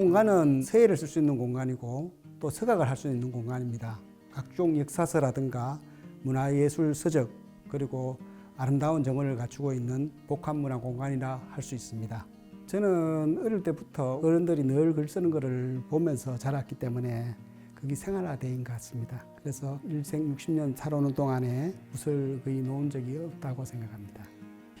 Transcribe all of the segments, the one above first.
공간은 서예를 쓸 수 있는 공간이고 또 서각을 할 수 있는 공간입니다. 각종 역사서라든가 문화예술 서적 그리고 아름다운 정원을 갖추고 있는 복합문화 공간이라 할 수 있습니다. 저는 어릴 때부터 어른들이 늘 글 쓰는 것을 보면서 자랐기 때문에 그게 생활화된 것 같습니다. 그래서 일생 60년 살아오는 동안에 붓을 거의 놓은 적이 없다고 생각합니다.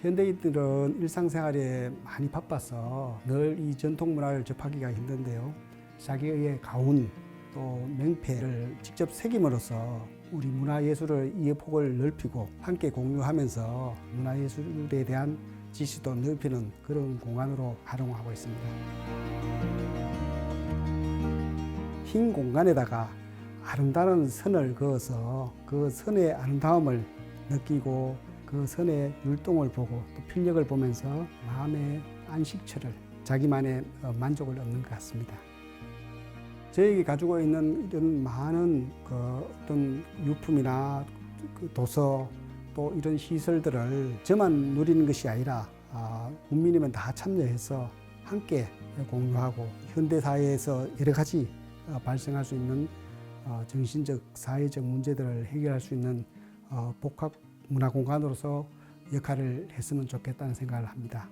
현대인들은 일상생활에 많이 바빠서 늘 이 전통 문화를 접하기가 힘든데요. 자기의 가운 또 명패를 직접 새김으로써 우리 문화예술의 이해 폭을 넓히고 함께 공유하면서 문화예술에 대한 지식도 넓히는 그런 공간으로 활용하고 있습니다. 흰 공간에다가 아름다운 선을 그어서 그 선의 아름다움을 느끼고 그 선의 율동을 보고 또 필력을 보면서 마음의 안식처를 자기만의 어, 만족을 얻는 것 같습니다. 저에게 가지고 있는 이런 많은 그 어떤 유품이나 그 도서 또 이런 시설들을 저만 누리는 것이 아니라 아, 국민이면 다 참여해서 함께 공유하고 현대 사회에서 여러 가지 어, 발생할 수 있는 어, 정신적 사회적 문제들을 해결할 수 있는 어, 복합 문화 공간으로서 역할을 했으면 좋겠다는 생각을 합니다.